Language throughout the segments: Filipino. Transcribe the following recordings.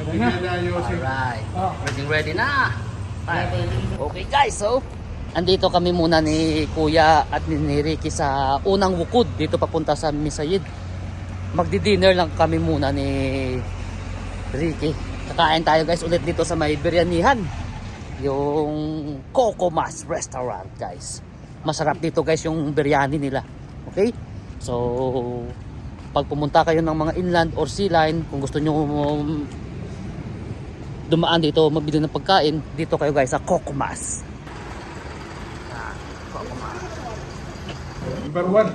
Alright. Ready, ready na. Okay guys, so andito kami muna ni Kuya at ni ni Ricky sa unang wukod dito papunta sa Misayid. Magdi-dinner lang kami muna ni Ricky. Kakain tayo guys ulit dito sa may biryanihan. Yung Coco Mas Restaurant guys. Masarap dito guys yung biryani nila. Okay? So, pag pumunta kayo ng mga inland or sea line, kung gusto nyo um, dumaan dito, mabili ng pagkain, dito kayo guys sa Coco Mas. Ah, Coco Mas. Number one.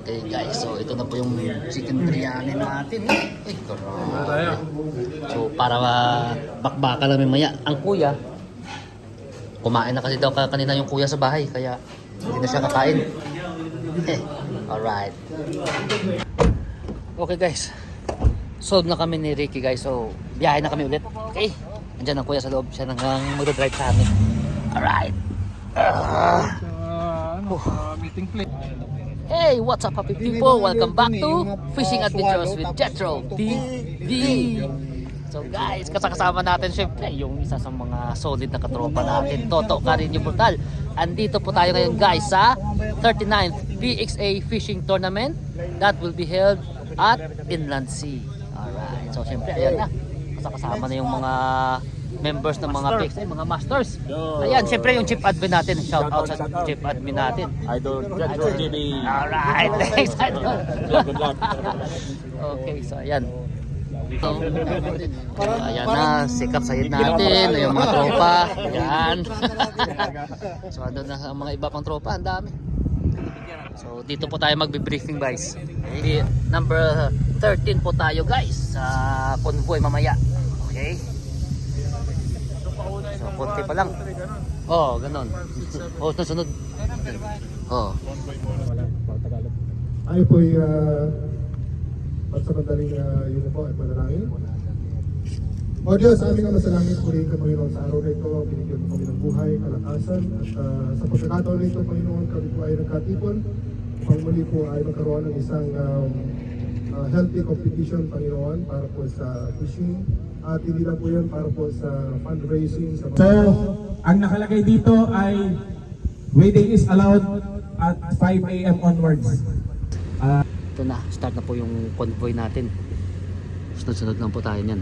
Okay guys, so ito na po yung chicken biryani natin. Eh, grabe. So para uh, bakbaka lang maya. Ang kuya, kumain na kasi daw ka- kanina yung kuya sa bahay, kaya hindi na siya kakain. Eh, Alright. Okay guys, solve na kami ni Ricky guys. So, biyahe na kami ulit. Okay? Andiyan ang kuya sa loob. Siya nang mag-drive sa amin. Alright. Ano, sa meeting place. Hey, what's up happy people? Welcome back to Fishing Adventures with Jetro TV. So guys, kasakasama natin syempre yung isa sa mga solid na katropa natin, Toto Carinio Brutal. Andito po tayo ngayon guys sa 39th PXA Fishing Tournament that will be held at Inland Sea. Alright, so syempre ayan na. Kasakasama na yung mga members ng mga PXA, mga masters. Ayan, syempre yung chief admin natin. Shout out sa chief admin natin. Idol Jetro TV. Alright, thanks idol. Good luck. okay, so ayan. So, ayan na, sikap sahid natin, yung mga tropa, ayan. so, andun na ang mga iba pang tropa, ang dami. So, dito po tayo magbe-briefing guys. Okay. Number 13 po tayo guys, sa convoy mamaya. Okay? So, konti pa lang. Oo, oh, ganon. Oo, oh, sunod. Oo. Oh. Ay po ay uh, at sa madaling uh, yun po ay panalangin. O Diyos, aming ama sa langit, purihin ka Panginoon sa araw na ito, binigyan mo kami ng buhay, kalakasan, at uh, sa pagkakataon na ito, Panginoon, kami po ay nagkatipon, upang muli po ay magkaroon ng isang um, uh, healthy competition, Panginoon, para po sa fishing, at hindi lang po yan para po sa fundraising, sa So, ang nakalagay dito ay wedding is allowed at 5 a.m. onwards. Ah, Ito na, start na po yung convoy natin. Sunod-sunod lang po tayo niyan.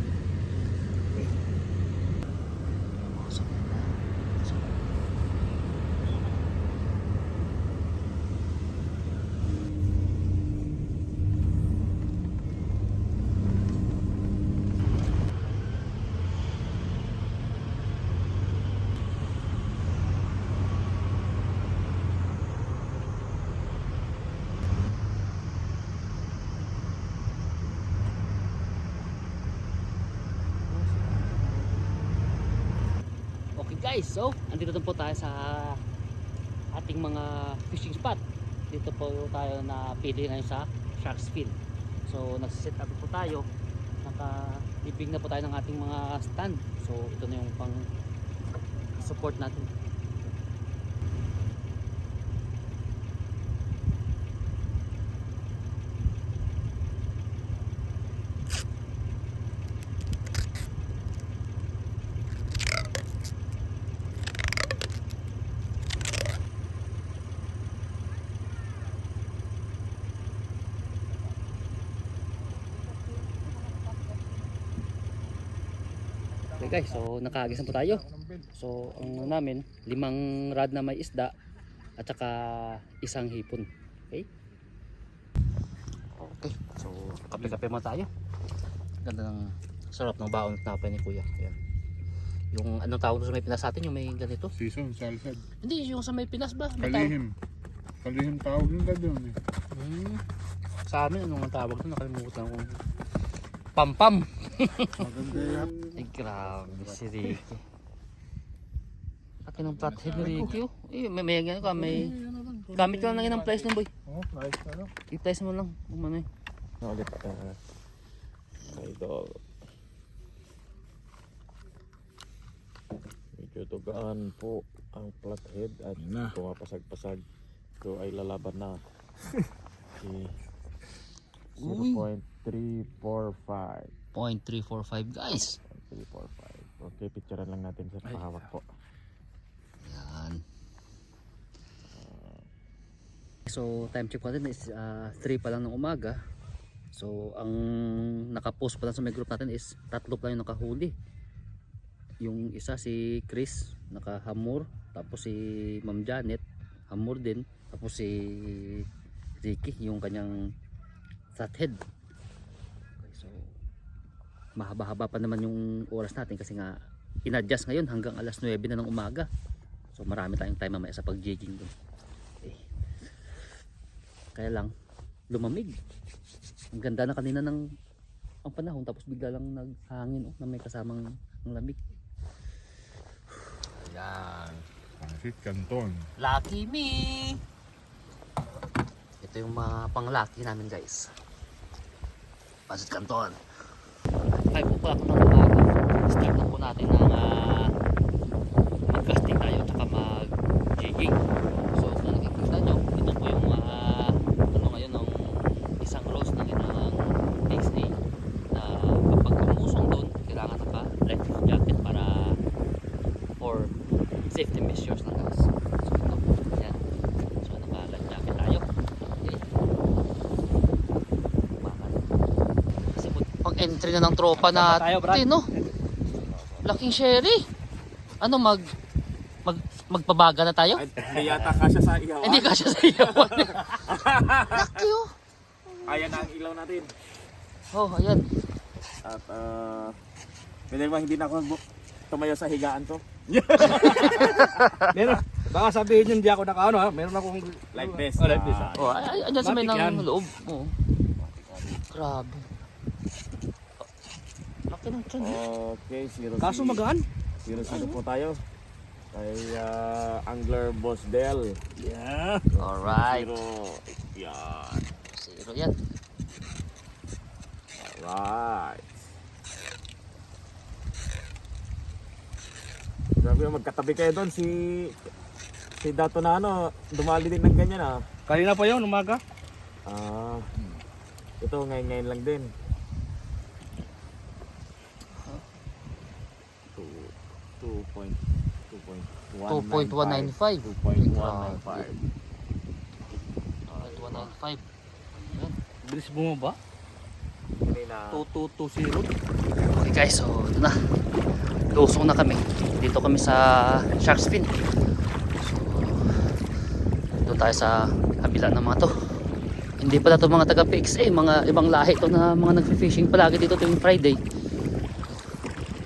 Okay guys, so andito po tayo sa ating mga fishing spot. Dito po tayo na pili ngayon sa Sharks Field. So nagsiset up po tayo. Naka-ibig na po tayo ng ating mga stand. So ito na yung pang support natin. Okay guys, so nakagis na po tayo. So ang ano namin, limang rod na may isda at saka isang hipon. Okay? Okay, so kape-kape mo tayo. Ganda ng sarap ng baon at napay ni Kuya. Ayan. Yung anong tawag sa may Pinas atin, yung may ganito. Season, salsad. Hindi, yung sa may Pinas ba? May. Kalihim. Kalihim tawag nila doon eh. Hmm. Sa amin, anong tawag doon? Nakalimutan ko. Pampam. Maganda yan. Ay, grabe si Ricky. Akin ang flathead ni Ricky, oh. Eh, may, may ganyan ka, may... Gamit ka lang ng place ng boy. Oh, price na lang. I-place mo lang. Kung ano eh. Ulit uh, idol. Medyo tugaan po ang flathead at pumapasag-pasag. Ito ay lalaban na. Si Uy. 0.345. 0.345 guys. 3, 4, 5. Okay, picturean lang natin sa pahawak po. Yan. So time check natin is 3 pa lang ng umaga. So ang nakapost pa lang sa may group natin is tatlo pa yung nakahuli. Yung isa si Chris nakahamor, tapos si Ma'am Janet hamor din, tapos si Ricky yung kanyang fathead. Mahaba-haba pa naman yung oras natin kasi nga inadjust ngayon hanggang alas 9 na ng umaga. So marami tayong time mamaya sa pag-jigging dun. Okay. Kaya lang, lumamig. Ang ganda na kanina ng ang panahon tapos bigla lang naghangin oh, na may kasamang ang lamig. Yan. Pansit Canton. Lucky me! Ito yung mga pang-lucky namin guys. Pasit Canton. 5 o'clock ng umaga. Start na po natin ng uh, mag-casting tayo at mag-jigging. So kung nakikita nyo, ito po yung ah, ano ngayon ng isang rose ng inang XA na kapag umusong doon, kailangan naka life jacket para for safety measures na guys. So ito, yan. So naka life jacket tayo. Okay. Bakit? Kasi pag entry na ng tropa na no? Laking sherry. Ano mag mag magpabaga na tayo? Hindi yata kasya sa ihaw. Hindi ka siya sa iyo. Laki oh. Ayan na ang ilaw natin. Oh, ayan. At uh, pwede ba hindi na ako tumayo sa higaan to? Meron. Baka sabihin yun, di ako nakaano ha. Meron akong... Like this. Oh, like this. Ah, Oh, ay, ay, andyan sa may ng loob. Oh. Grabe. Laki ng tiyan. Okay, zero Kaso magaan. Zero zero po tayo. Kay ah, Angler Boss Del. Yeah. Alright. Zero. Yan. Zero yan. Alright. Grabe yung magkatabi kayo doon si si Dato na ano, dumali din ng ganyan ah. Kanina pa yun, umaga. Ah. Ito ngayon ngayon lang din. 2.195. 2.195. Alright, 195. Bilis bumaba. Kanina. 2220. Okay guys, so ito na. Lusong na kami. Dito kami sa Shark's Fin. So, doon tayo sa kabila ng mga to. Hindi pala to mga taga PXA, mga ibang lahi to na mga nagfi-fishing palagi dito tuwing Friday.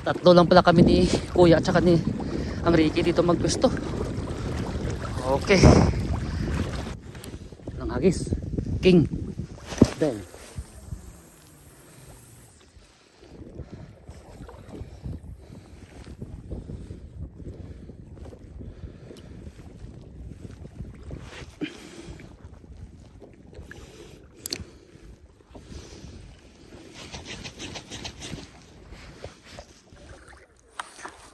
Tatlo lang pala kami ni Kuya at saka ni ang Ricky dito magpwesto. Okay. Ang hagis. King. Bell.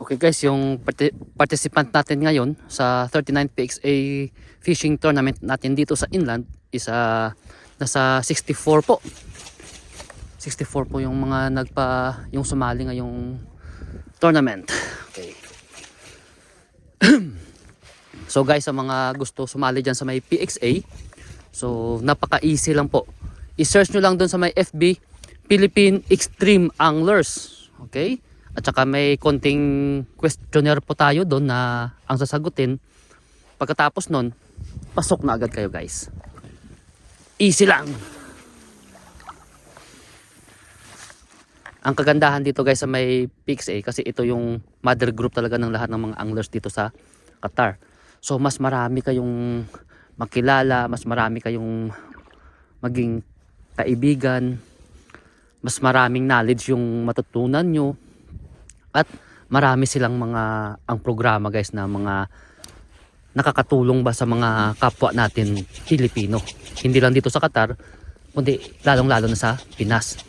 Okay guys, yung parti- participant natin ngayon sa 39 PXA fishing tournament natin dito sa inland is ah, nasa 64 po. 64 po yung mga nagpa yung sumali ngayong tournament. Okay. so guys, sa mga gusto sumali diyan sa may PXA, so napaka-easy lang po. I-search nyo lang doon sa may FB Philippine Extreme Anglers. Okay? At saka may konting questionnaire po tayo doon na ang sasagutin. Pagkatapos nun, pasok na agad kayo guys. Easy lang. Ang kagandahan dito guys sa may PXA kasi ito yung mother group talaga ng lahat ng mga anglers dito sa Qatar. So mas marami kayong makilala, mas marami kayong maging kaibigan, mas maraming knowledge yung matutunan nyo at marami silang mga ang programa guys na mga nakakatulong ba sa mga kapwa natin Pilipino? Hindi lang dito sa Qatar kundi lalong lalo na sa Pinas.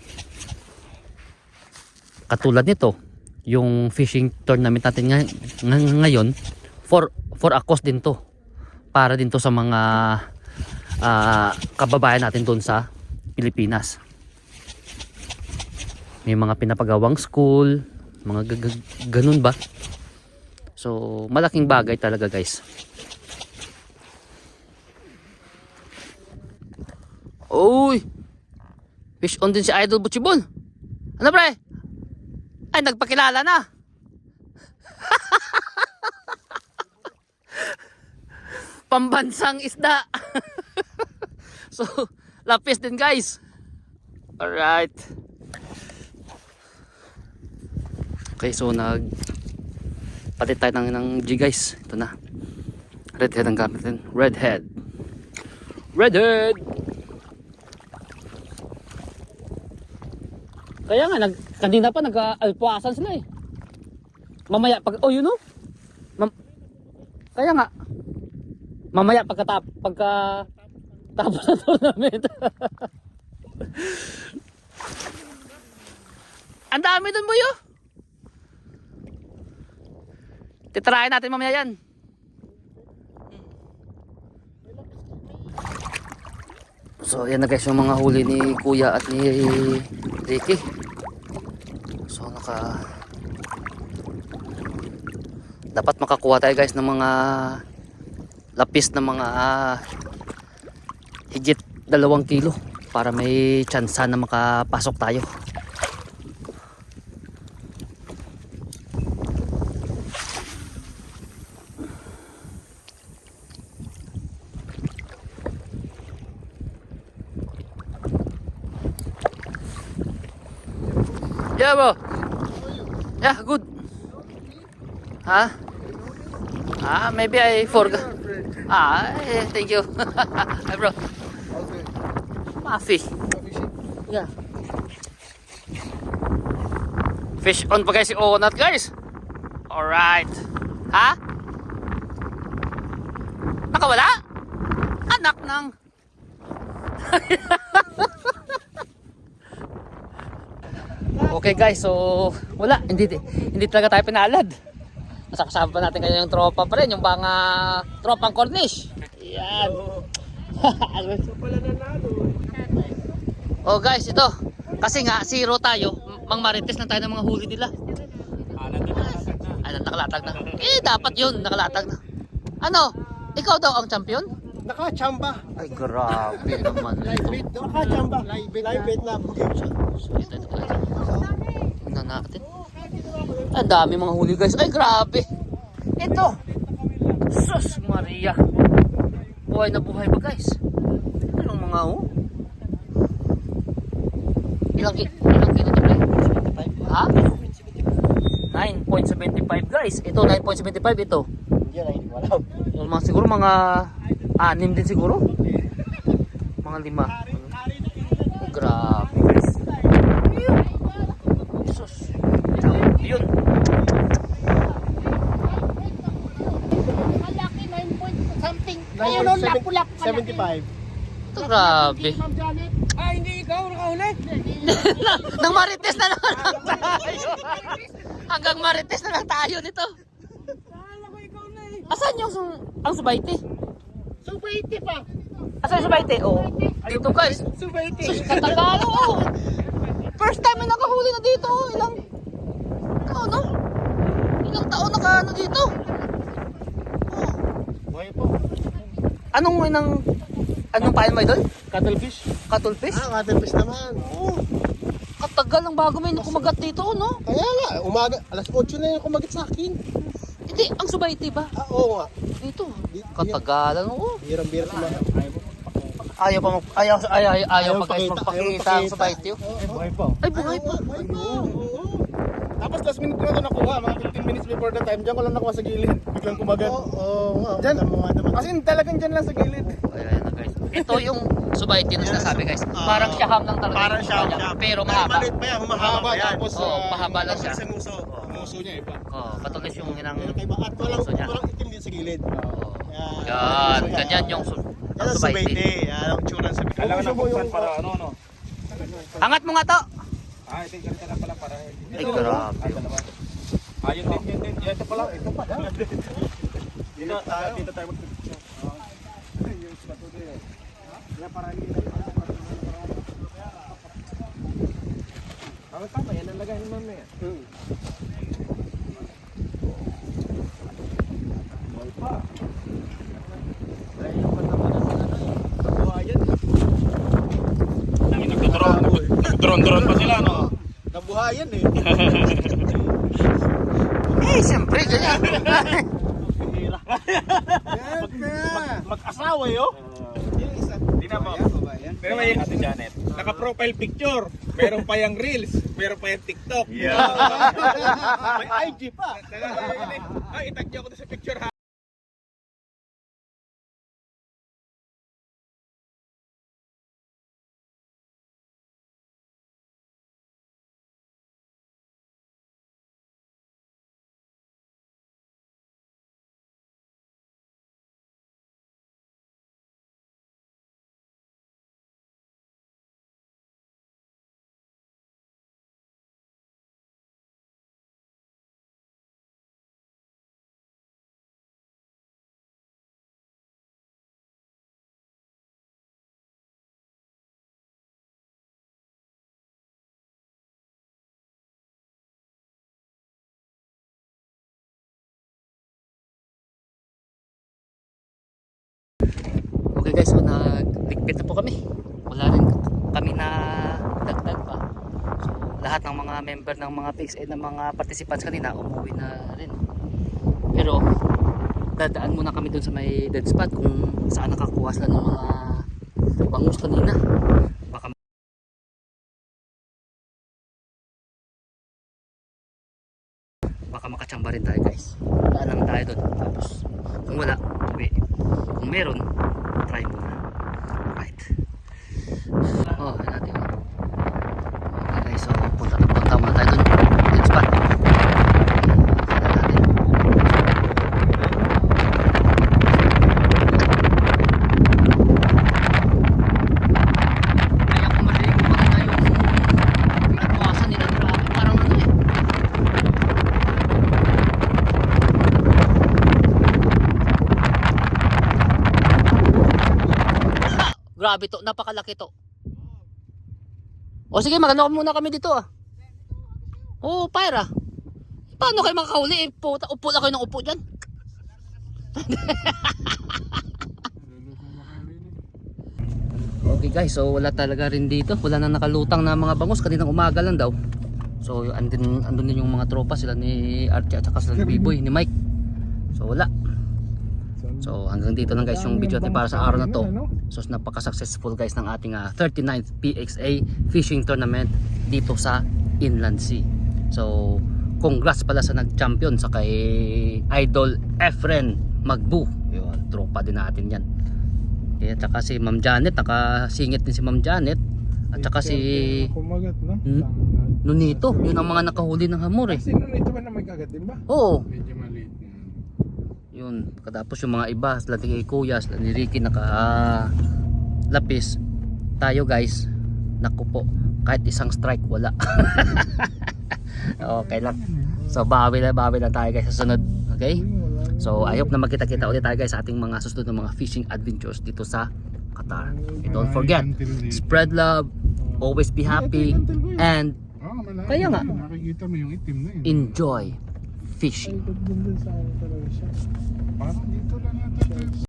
Katulad nito yung fishing tournament natin ngay- ngay- ngayon for for a cause din to. Para din to sa mga ah, kababayan natin doon sa Pilipinas. May mga pinapagawang school, mga ganun ba? So, malaking bagay talaga guys. Uy! Fish on din si Idol Butchibon. Ano pre? Ay, nagpakilala na. Pambansang isda. so, lapis din guys. Alright. Okay, so nag palit tayo ng, ng G guys. Ito na. Redhead ang gamit din. Redhead. Redhead! Kaya nga, nag, kanina pa nag-alpuasan sila eh. Mamaya pag, oh yun know? Mam, kaya nga, mamaya pagka, pagka tapos na tournament. Ang dami dun boyo. Titirahin natin mamaya yan. So yan na guys yung mga huli ni Kuya at ni Ricky. So naka dapat makakuha tayo guys ng mga lapis ng mga ah, higit dalawang kilo para may tsansa na makapasok tayo. Yeah, bro. Yeah, good. Huh? Ah, maybe I forgot. Ah, eh, thank you. Hi, bro. Mafi. Yeah. Fish on pa guys si Onat, guys. Alright. Ha? Nakawala? Anak ng... Okay guys, so wala, hindi hindi talaga tayo pinalad. Nasa kasama pa natin ngayon yung tropa pa rin, yung mga tropang Cornish. Yan. oh guys, ito. Kasi nga, zero tayo. Mang marites lang tayo ng mga huli nila. Ay, nakalatag na. Eh, dapat yun, nakalatag na. Ano? Ikaw daw ang champion? Nakachamba. Ay, grabe naman ito. Nakachamba. Live bait na. So, ito, ito, ito. Tingnan natin. Ang dami mga huli guys. Ay, grabe. Ito. Sus Maria. Buhay na buhay ba guys? Anong mga oh? Ilang, ki ilang kilo to pre? Ha? 9.75 guys. Ito 9.75 ito. Hindi hindi ko alam. Yung mga siguro mga anim din siguro. Mga lima. Oh, grabe guys. Sus. Yun. Malaki, 9 point something. Ayun o, lapulap. 75. Ito grabe. Ma'am Janet. Ah, hindi ikaw nakahuli. Nang marites na lang tayo. Hanggang marites na lang tayo nito. Asan yung su- ang subayti? Subayti pa. Asan yung subayti? Oh. Dito guys. Subayti. Katagalo. Oh. First time na nakahuli na dito. oh. Ilang, ano? Ilang taon naka ano dito? Oh. Buhay po. Anong inang, anong pain mo idol? Cuttlefish. Cuttlefish? Ah, cuttlefish naman. Oo. Katagal ang bago may kumagat dito, no? Kaya nga, umaga, alas 8 na yung kumagat sa akin. Hindi, ang subayti ba? Ah, oo nga. Dito. Di- Katagalan, oo. Birang-bira kumagat. Ayaw pa mag, ayaw, ayaw, ayaw, ayaw Ayaw pa guys magpakita, magpakita ayaw ang magpakita. subayti. oh. Ay, buhay pa. Ay, buhay pa. Buhay pa. Oo. Tapos last minute ko na ito nakuha, mga 15 minutes before the time. Diyan ko lang nakuha sa gilid. Biglang kumagat. Oo, oo. nga. Diyan. As in, talagang dyan lang sa gilid. Ayan na guys. Ito yung subayti na sinasabi guys. Parang siyaham lang talaga. Parang yung siya. Pero mahaba. Maliit pa yan, humahaba. Tapos, Oo, ah, mahaba lang siya. Sa nguso. Nguso niya iba. Oh, patulis yung inang Pero kaiba. At walang, Nguso niya. itim din sa gilid. Oh. Yan. Yan, Nguso niya. ganyan yung su- Yan ang tsura sa Kailangan ng buksan para ano, ano. Angat mo nga to. Ah, ito yung ganito na pala para. Ay, grabe. Ah, yun din, yun din. Yeah, Ito pala, ito pa. Dito tayo. Dito tayo mag-picture. Tama tama, yan ang lagay ni mamaya. Nagdron-dron pa sila, no? Nabuhayan eh. Eh, siyempre, ganyan. Mag-asawa yo. Hindi na mo. Pero may Ate Janet. Naka-profile picture. Meron pa yung Reels. Meron pa yung TikTok. May IG pa. Ay, itag niyo ako sa picture ha. Guys, so nagligpit na po kami. Wala rin kami na dagdag pa. So lahat ng mga member ng mga PXA ng mga participants kanina umuwi na rin. Pero dadaan muna kami dun sa may dead spot kung saan nakakuha sila ng mga bangus kanina. Baka baka makachamba rin tayo guys. Daan lang tayo doon. Tapos kung wala, uwi. Kung meron, try muna. Right. Oh, yan natin. Okay guys, so punta, punta muna tayo dun. Dead spot. Tingnan natin. Kaya kung marinig ko maganda yung pinagkawasan nila, grabe, parang ano eh. Grabe to, napakalaki to. O sige, magano muna kami dito ah. Oo, para. Paano kayo makakahuli? Eh, puta, upo na kayo ng upo dyan. okay guys, so wala talaga rin dito. Wala na nakalutang na mga bangus. Kaninang umaga lang daw. So andun, andun din yung mga tropa sila ni Archie at saka sila ni Biboy, ni Mike. So wala. So hanggang dito lang guys yung video natin para sa araw na to. So napaka-successful guys ng ating ah, 39th PXA Fishing Tournament dito sa Inland Sea. So congrats pala sa nag-champion sa kay Idol Efren Magbu. Yun, tropa din natin yan. Eh, at saka si Ma'am Janet, nakasingit din si Ma'am Janet. At saka si Kumagat, no? Hmm? Nunito, yun ang mga nakahuli ng hamor eh. Sino nito ba na may kagat din ba? Oo, Medyo. Yun. Pagkatapos yung mga iba, sila ni Kuya, sila ni Ricky naka ah, lapis. Tayo guys, naku po, kahit isang strike wala. okay lang. So bawi na bawi lang tayo guys sa sunod. Okay? So I hope na magkita-kita ulit tayo guys sa ating mga susunod na mga fishing adventures dito sa Qatar. And don't forget, spread love, always be happy, and malaki. Kaya nga. Enjoy fishing. Parang dito lang yata.